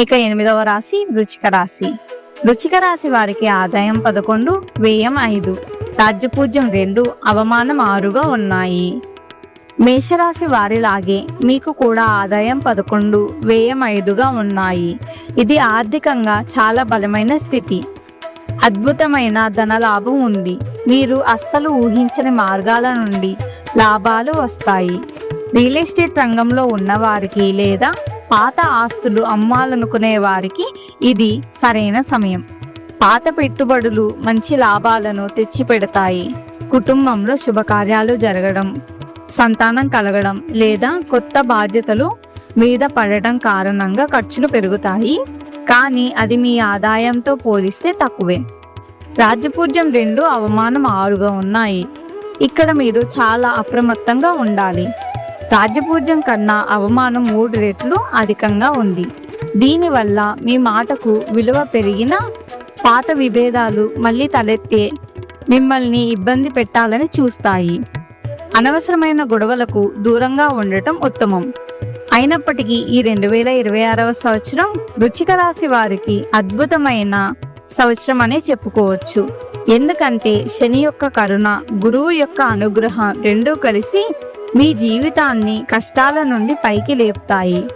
ఇక ఎనిమిదవ రాశి వృచిక రాశి. వృచిక రాశి వారికి ఆదాయం పదకొండు వ్యయం ఐదు. రాజ్యపూజ్యం రెండు అవమానం ఆరుగా ఉన్నాయి. మేషరాశి వారిలాగే మీకు కూడా ఆదాయం పదకొండు వ్యయం ఐదుగా ఉన్నాయి. ఇది ఆర్థికంగా చాలా బలమైన స్థితి. అద్భుతమైన ధన లాభం ఉంది. మీరు అస్సలు ఊహించని మార్గాల నుండి లాభాలు వస్తాయి. రియల్ ఎస్టేట్ రంగంలో ఉన్నవారికి లేదా పాత ఆస్తులు అమ్మాలనుకునే వారికి ఇది సరైన సమయం. పాత పెట్టుబడులు మంచి లాభాలను తెచ్చిపెడతాయి. కుటుంబంలో శుభకార్యాలు జరగడం సంతానం కలగడం లేదా కొత్త బాధ్యతలు మీద పడటం కారణంగా ఖర్చులు పెరుగుతాయి. కానీ అది మీ ఆదాయంతో పోలిస్తే తక్కువే. రాజ్యపూజ్యం రెండు అవమానం ఆరుగా ఉన్నాయి. ఇక్కడ మీరు చాలా అప్రమత్తంగా ఉండాలి. రాజ్యపూజ్యం కన్నా అవమానం మూడు రెట్లు అధికంగా ఉంది. దీనివల్ల మీ మాటకు విలువ పెరిగిన పాత విభేదాలు మళ్ళీ తలెత్తే మిమ్మల్ని ఇబ్బంది పెట్టాలని చూస్తాయి. అనవసరమైన గొడవలకు దూరంగా ఉండటం ఉత్తమం. అయినప్పటికీ ఈ రెండు వేల ఇరవై ఆరవ సంవత్సరం రుచిక రాశి వారికి అద్భుతమైన సంవత్సరం అనే చెప్పుకోవచ్చు. ఎందుకంటే శని యొక్క కరుణ గురువు యొక్క అనుగ్రహం రెండూ కలిసి మీ జీవితాన్ని కష్టాల నుండి పైకి లేపుతాయి.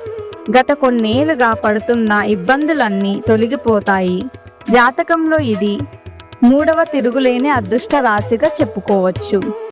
గత కొన్నేళ్ళుగా పడుతున్న ఇబ్బందులన్నీ తొలగిపోతాయి. జాతకంలో ఇది మూడవ తిరుగులేని అదృష్ట రాశిగా చెప్పుకోవచ్చు.